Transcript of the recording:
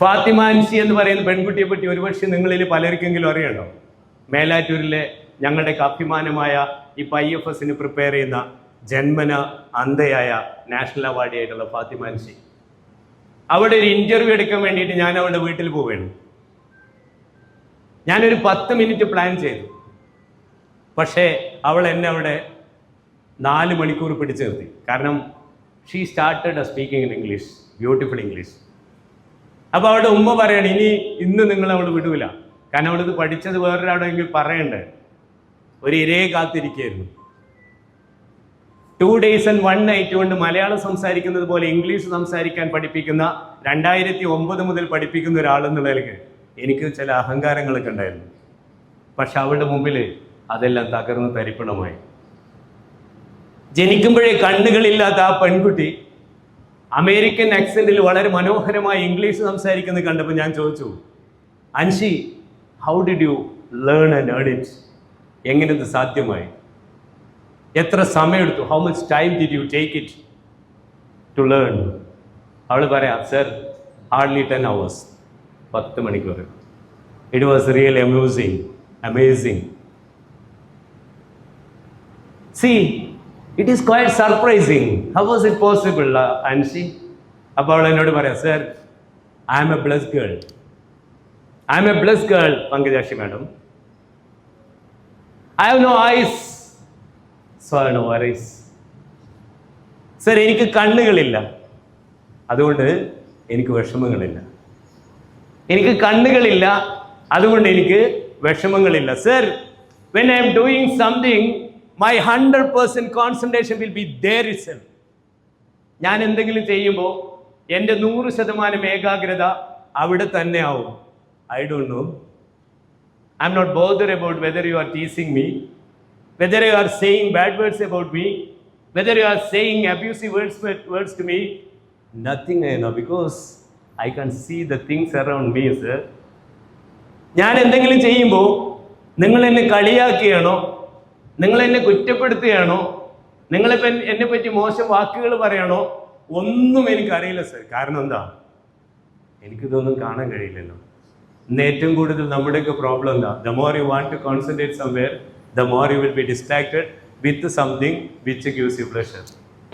ഫാത്തിമാൻസി എന്ന് പറയുന്ന പെൺകുട്ടിയെ പറ്റി ഒരുപക്ഷെ നിങ്ങളിൽ പലർക്കെങ്കിലും അറിയണ്ടോ? മേലാറ്റൂരിലെ ഞങ്ങളുടെ അഭിമാനമായ ഈ ഐ എഫ് എസിന് പ്രിപ്പയർ ചെയ്യുന്ന ജന്മന അന്ധയായ നാഷണൽ അവാർഡി ആയിട്ടുള്ള ഫാത്തിമാൻസി അവിടെ ഒരു ഇന്റർവ്യൂ എടുക്കാൻ വേണ്ടിയിട്ട് ഞാൻ അവളുടെ വീട്ടിൽ പോവുകയാണ്. ഞാനൊരു പത്ത് മിനിറ്റ് പ്ലാൻ ചെയ്തു. പക്ഷേ അവൾ എന്നെ അവിടെ നാല് മണിക്കൂർ പിടിച്ചു നിർത്തി. കാരണം she started speaking in English beautiful English അപ്പോൾ അവളുടെ ഉമ്മ പറയണം ഇനി ഇന്ന് നിങ്ങൾ അവൾ വിടൂല. കാരണം അവളിത് പഠിച്ചത് വേറൊരാളെങ്കിൽ പറയണ്ടേ? ഒരു ഇരയെ കാത്തിരിക്കുകയായിരുന്നു. Two days and one night കൊണ്ട് മലയാളം സംസാരിക്കുന്നത് പോലെ ഇംഗ്ലീഷ് സംസാരിക്കാൻ പഠിപ്പിക്കുന്ന രണ്ടായിരത്തി ഒമ്പത് മുതൽ പഠിപ്പിക്കുന്ന ഒരാളെന്നുള്ളതിലേക്ക് എനിക്ക് ചില അഹങ്കാരങ്ങളൊക്കെ ഉണ്ടായിരുന്നു. പക്ഷെ അവളുടെ മുമ്പിൽ അതെല്ലാം തകർന്ന് തരിപ്പണമായി. ജനിക്കുമ്പോഴേ കണ്ണുകളില്ലാത്ത ആ പെൺകുട്ടി അമേരിക്കൻ ആക്സെന്റിൽ വളരെ മനോഹരമായി ഇംഗ്ലീഷ് സംസാരിക്കുന്നത് കണ്ടപ്പോൾ ഞാൻ ചോദിച്ചു Anshi how did you learn and it എങ്ങനെ ഇത് സാധ്യമായി? എത്ര സമയമെടുത്തു? How much time did you take it to learn അവൾ പറയാം സർ ഹാർഡ്ലി ടെൻ അവേഴ്സ് പത്ത് മണിക്കൂർ. It was real amusing amazing see it is quite surprising how was it possible Ansi അപ്പോൾ അവൾ എന്നോട് പറയാം sir I am a bless girl I am a bless girl Pankajakshi madam. I have no eyes so no eyes sir എനിക്ക് കണ്ണുകളില്ല. അതുകൊണ്ട് എനിക്ക് വിഷമങ്ങളില്ല. എനിക്ക് കണ്ണുകളില്ല. അതുകൊണ്ട് എനിക്ക് വിഷമങ്ങളില്ല. Sir when I'm doing something my hundred percent concentration will be there is ഞാൻ എന്തെങ്കിലും ചെയ്യുമ്പോൾ എന്റെ നൂറ് ശതമാനം ഏകാഗ്രത അവിടെ തന്നെ ആവും I don't know I'm not bother about whether you are teasing me whether you are saying bad words about me, whether you are saying abusive words, words to me, nothing I know because I can see the things around me, sir. ഞാൻ എന്തെങ്കിലും ചെയ്യുമ്പോൾ നിങ്ങൾ എന്നെ കളിയാക്കുകയാണോ നിങ്ങൾ എന്നെ കുറ്റപ്പെടുത്തുകയാണോ? നിങ്ങളിപ്പോൾ എന്നെ പറ്റി മോശം വാക്കുകൾ പറയണോ? ഒന്നും എനിക്കറിയില്ല സർ കാരണം എന്താ? എനിക്കിതൊന്നും കാണാൻ കഴിയില്ലല്ലോ. ഇന്ന് ഏറ്റവും കൂടുതൽ നമ്മുടെയൊക്കെ പ്രോബ്ലം എന്താ? The more you want to concentrate somewhere the more you will be distracted with something which gives you pleasure.